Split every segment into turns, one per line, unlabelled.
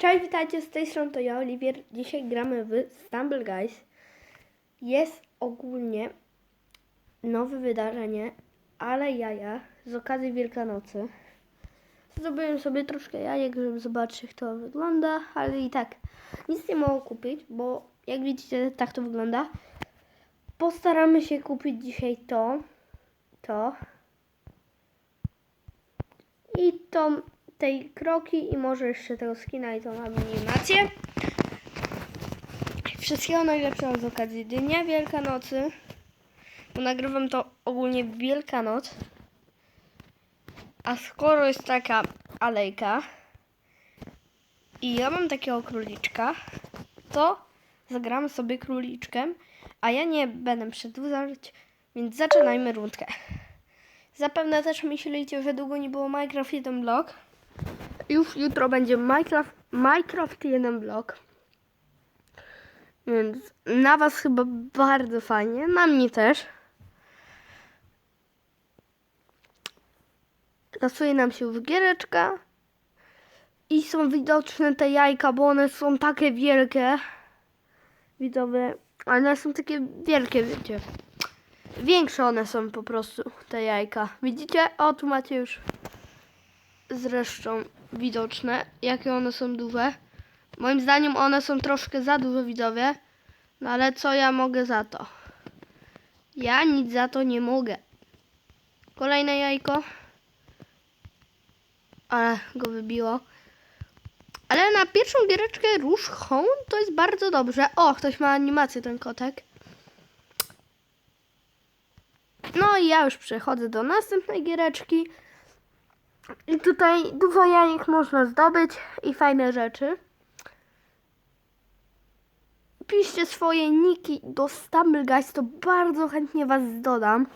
Cześć, witajcie, z tej strony to ja, Oliwier. Dzisiaj gramy w Stumble Guys. Jest ogólnie nowe wydarzenie, ale jaja z okazji Wielkanocy. Zrobiłem sobie troszkę jajek, żeby zobaczyć jak to wygląda, ale i tak nic nie mogę kupić, bo jak widzicie tak to wygląda. Postaramy się kupić dzisiaj to, to i tą tej kroki i może jeszcze tego skina i tą animację. Wszystkiego najlepszego z okazji Dnia Wielkanocy. Bo nagrywam to ogólnie Wielkanoc. A skoro jest taka alejka i ja mam takiego króliczka, to zagramy sobie króliczkiem, a ja nie będę przedłużać, więc zaczynajmy rundkę. Zapewne też myślicie, że długo nie było Minecraft 1 blok. Już jutro będzie Minecraft, Minecraft 1 blok. Więc na was chyba bardzo fajnie, na mnie też. Kasuje nam się wygiereczka. I są widoczne te jajka, bo one są takie wielkie. Widzowie, one są takie wielkie, wiecie. Większe one są po prostu, te jajka. Widzicie? O, tu macie już zresztą widoczne, jakie one są duże. Moim zdaniem one są troszkę za duże, widzowie. No ale co ja mogę za to? Ja nic za to nie mogę. Kolejne jajko. Ale go wybiło. Ale na pierwszą giereczkę Róż Home to jest bardzo dobrze. O, ktoś ma animację, ten kotek. No i ja już przechodzę do następnej giereczki. I tutaj dużo jajek można zdobyć i fajne rzeczy. Piszcie swoje niki do Stumble Guys, to bardzo chętnie was dodam.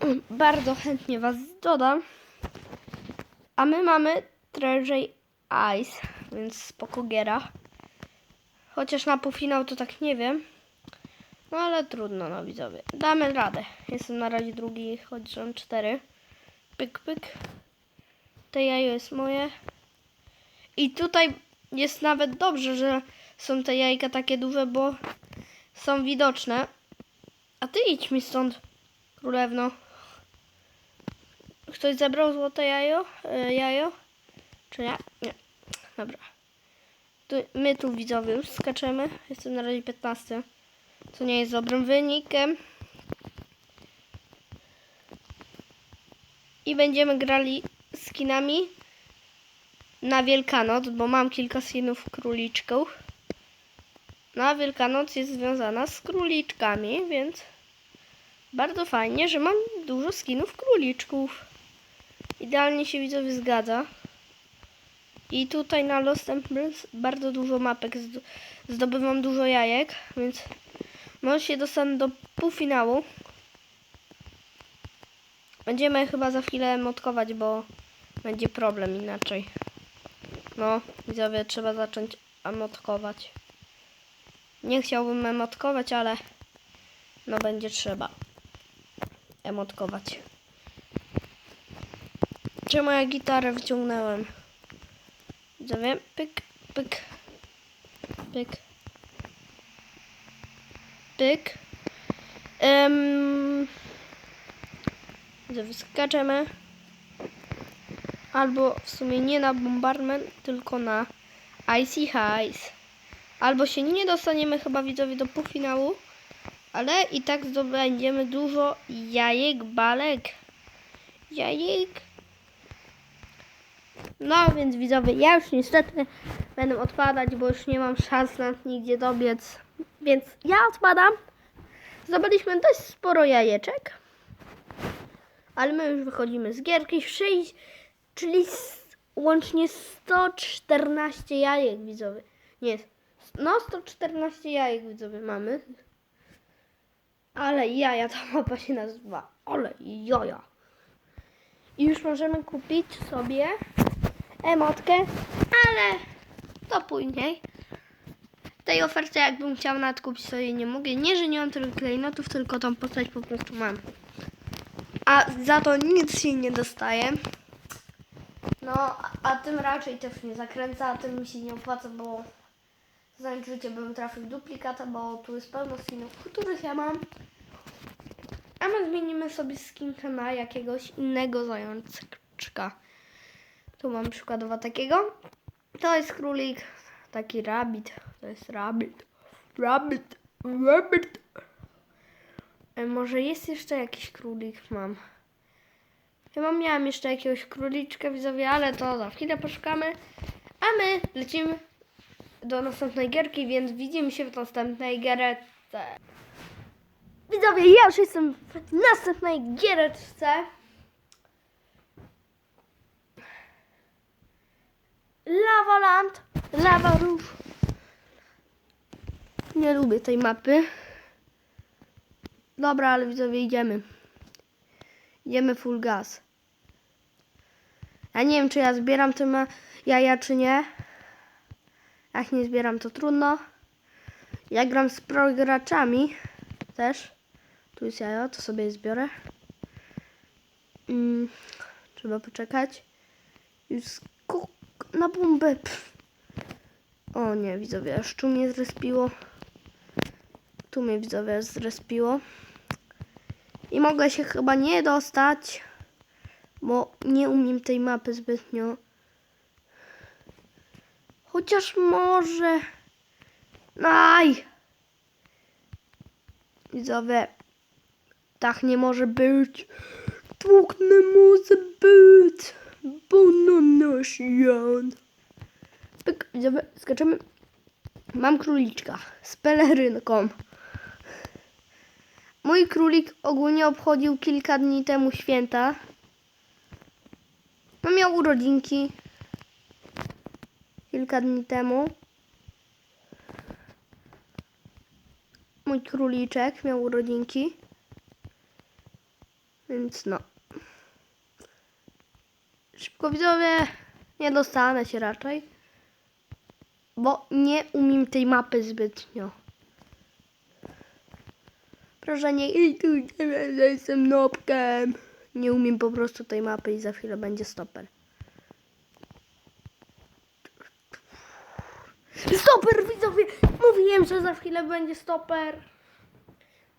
Bardzo chętnie was dodam. A my mamy Treasure Ice, więc spoko giera. Chociaż na półfinał to tak nie wiem. No ale trudno, no widzowie. Damy radę. Jestem na razie drugi, choć mam cztery. Pyk, pyk. To jajo jest moje. I tutaj jest nawet dobrze, że są te jajka takie duże, bo są widoczne. A ty idź mi stąd, królewno. Ktoś zabrał złote jajo? E, jajo? Czy nie? Nie. Dobra. Tu, my tu widzowie już skaczemy. Jestem na razie 15. Co nie jest dobrym wynikiem. I będziemy grali skinami na Wielkanoc, bo mam kilka skinów króliczków. Na Wielkanoc jest związana z króliczkami, więc bardzo fajnie, że mam dużo skinów króliczków. Idealnie się widzowie zgadza. I tutaj na Lost Temples bardzo dużo mapek zdo- zdobywam dużo jajek, więc może się dostanę do półfinału. Będziemy chyba za chwilę motkować, bo będzie problem inaczej. No, widzowie, trzeba zacząć emotkować. Nie chciałbym emotkować, ale no będzie trzeba emotkować. Czemu ja gitarę wyciągnąłem? Widzowie, pyk, pyk, pyk, pyk. Um, Wyskaczemy. Albo w sumie nie na Bombardment, tylko na Icy Highs. Albo się nie dostaniemy chyba widzowie do półfinału, ale i tak zdobędziemy dużo jajek, balek. Jajek. No więc widzowie, ja już niestety będę odpadać, bo już nie mam szans na nigdzie dobiec. Więc ja odpadam. Zdobyliśmy dość sporo jajeczek. Ale my już wychodzimy z gierki. 6, czyli łącznie 114 jajek widzowie. Nie, no 114 jajek widzowie mamy. Ale jaja ta mapa się nazywa. Ale joja. I już możemy kupić sobie emotkę, ale to później. Tej oferty jakbym chciał nadkupić sobie nie mogę. Nie, że nie mam tyle klejnotów, tylko tą postać po prostu mam. A za to nic się nie dostaje. No, a- tym raczej też nie zakręca, a tym mi się nie opłaca, bo znając życie bym trafił duplikata, bo tu jest pełno skinów, których ja mam. A my zmienimy sobie skinkę na jakiegoś innego zajączka. Tu mam przykładowo takiego. To jest królik, taki rabbit. To jest rabbit. Rabbit. Rabbit. E, Może jest jeszcze jakiś królik mam. Chyba miałam jeszcze jakiegoś króliczka widzowie, ale to za chwilę poszukamy. A my lecimy do następnej gierki, więc widzimy się w następnej giereczce. Widzowie, ja już jestem w następnej giereczce. Lavaland, Lava Roof. Nie lubię tej mapy. Dobra, ale widzowie, idziemy. Idziemy full gas. Ja nie wiem, czy ja zbieram te jaja, czy nie. Jak nie zbieram, to trudno. Ja gram z pro graczami też. Tu jest jajo, to sobie je zbiorę. Mm, trzeba poczekać. Już skok na bombę. Pff. O nie, widzowie, aż tu mnie zrespiło. Tu mnie widzowie zrespiło. I mogę się chyba nie dostać, bo nie umiem tej mapy zbytnio. Chociaż może... Aj! Widzowie, tak nie może być. Tak nie może być. Banana Jan. Pyk, widzowie, skaczemy. Mam króliczka z pelerynką. Mój królik ogólnie obchodził kilka dni temu święta. No miał urodzinki. Kilka dni temu. Mój króliczek miał urodzinki. Więc no. Szybko widzowie. Nie dostanę się raczej. Bo nie umiem tej mapy zbytnio. Proszę nie idź tu, że jestem nopkiem. Nie umiem po prostu tej mapy i za chwilę będzie stoper. Stoper, widzowie! Mówiłem, że za chwilę będzie stoper.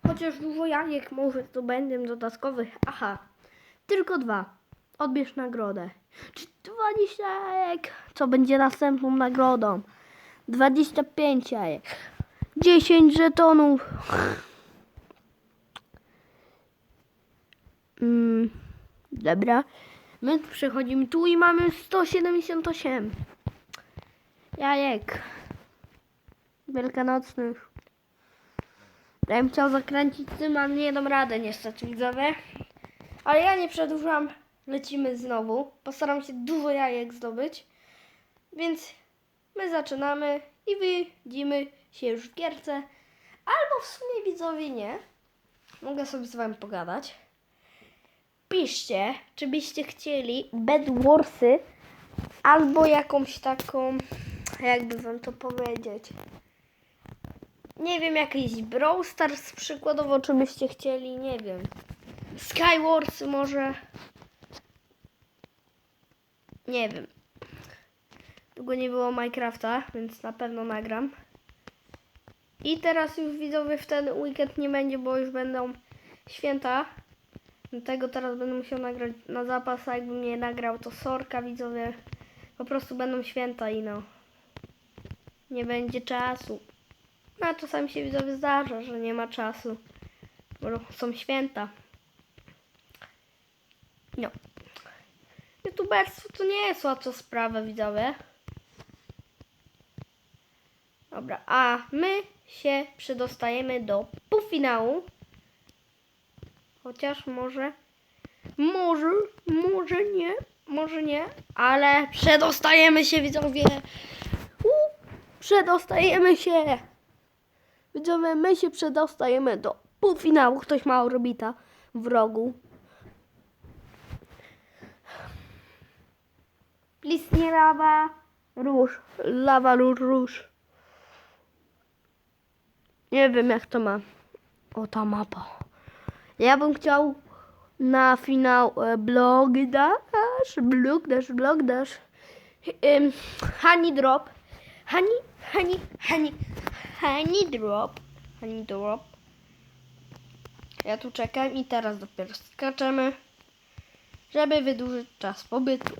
Chociaż dużo jajek może to będę dodatkowych. Aha, tylko dwa. Odbierz nagrodę. Czy 20 jajek? Co będzie następną nagrodą? 25 jajek. 10 żetonów. Mm, dobra. My przechodzimy tu i mamy 178 jajek wielkanocnych. Ja bym chciał zakręcić tym, ale nie dam radę niestety widzowie. Ale ja nie przedłużam. Lecimy znowu. Postaram się dużo jajek zdobyć. Więc my zaczynamy i widzimy się już w gierce. Albo w sumie widzowie nie. Mogę sobie z wami pogadać. Piszcie, czy byście chcieli Bed Warsy albo jakąś taką, jakby wam to powiedzieć. Nie wiem, jakiś Brawl Stars przykładowo, czy byście chcieli, nie wiem. Skywars może. Nie wiem. Długo nie było Minecrafta, więc na pewno nagram. I teraz już widzowie w ten weekend nie będzie, bo już będą święta. Dlatego teraz będę musiał nagrać na zapas, a jakbym nie nagrał, to sorka widzowie. Po prostu będą święta i no. Nie będzie czasu. No a czasami się widzowie zdarza, że nie ma czasu. Bo są święta. No. YouTuberstwo to nie jest łatwa sprawa, widzowie. Dobra, a my się przedostajemy do półfinału. Chociaż może, może, może nie, może nie, ale przedostajemy się, widzowie. U, przedostajemy się. Widzowie, my się przedostajemy do półfinału. Ktoś ma orbita w rogu. Listnie lawa, róż, lawa, róż. Nie wiem jak to ma. O, ta mapa. Ja bym chciał na finał e, blog dać. dash, blok dash, blok dash. Ym, honey drop. Honey, honey, honey, honey drop. Honey drop. Ja tu czekam i teraz dopiero skaczemy, żeby wydłużyć czas pobytu.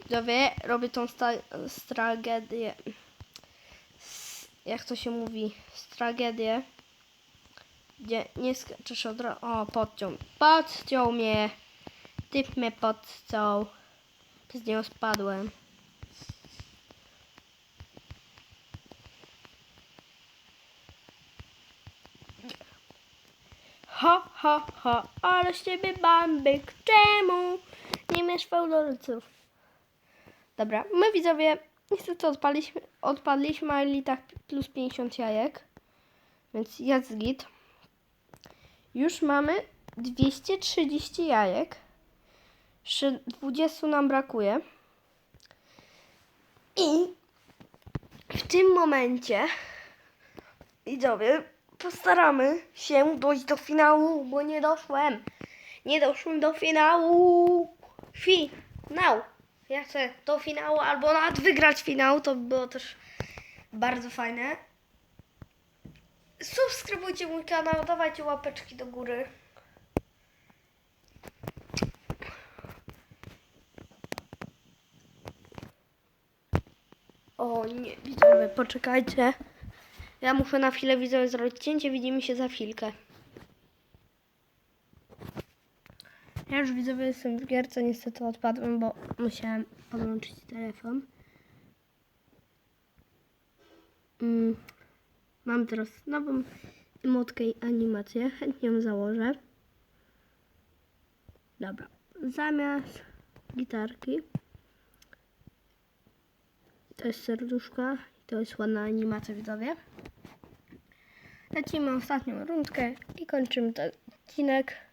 Widzowie, robię tą tragedię. Jak to się mówi? Tragedię. Gdzie nie skaczesz od razu. O, podciął. Podciął mnie. Typ mnie podciął. Z niego spadłem. Ha, ha, ha, ale z ciebie bambik. Czemu nie masz fałdolców? Dobra, my widzowie niestety odpaliśmy, odpadliśmy, i tak plus 50 jajek. Więc jest git. Już mamy 230 jajek. Jeszcze 20 nam brakuje. I w tym momencie widzowie postaramy się dojść do finału, bo nie doszłem. Nie doszłem do finału. Finał. Ja chcę do finału albo nawet wygrać finał, to by było też bardzo fajne. Subskrybujcie mój kanał, dawajcie łapeczki do góry. O nie, widzowie, poczekajcie. Ja muszę na chwilę widzowie zrobić cięcie, widzimy się za chwilkę. Ja już widzowie jestem w gierce, niestety odpadłem, bo musiałem podłączyć telefon. Mm. Mam teraz nową emotkę i animację, chętnie ją założę. Dobra, zamiast gitarki to jest serduszka i to jest ładna animacja widzowie. Lecimy ostatnią rundkę i kończymy ten odcinek.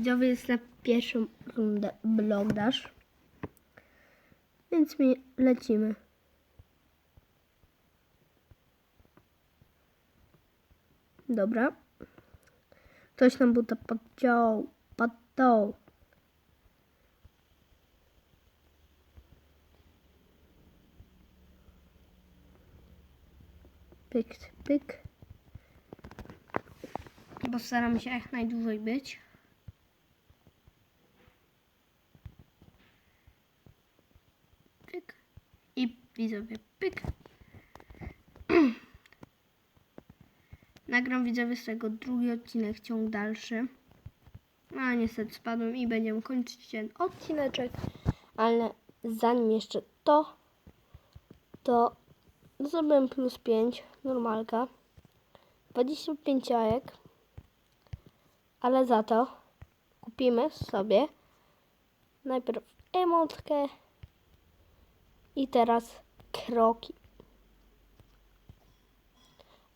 Widzowie jest na pierwszą rundę blok dash. Więc mi lecimy. Dobra. Ktoś nam buta podciął. Podciął. Pyk, pyk. Bo się jak najdłużej być. Pyk. I widzowie, pyk. Nagram widzowie z tego drugi odcinek, ciąg dalszy. No, A niestety spadłem i będziemy kończyć ten odcineczek. Ale zanim jeszcze to, to zrobiłem plus 5, normalka. 25 jajek. Ale za to kupimy sobie najpierw emotkę i teraz kroki.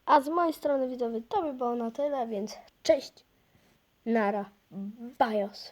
A z mojej strony widzowie to by było na tyle, więc cześć, nara, bajos.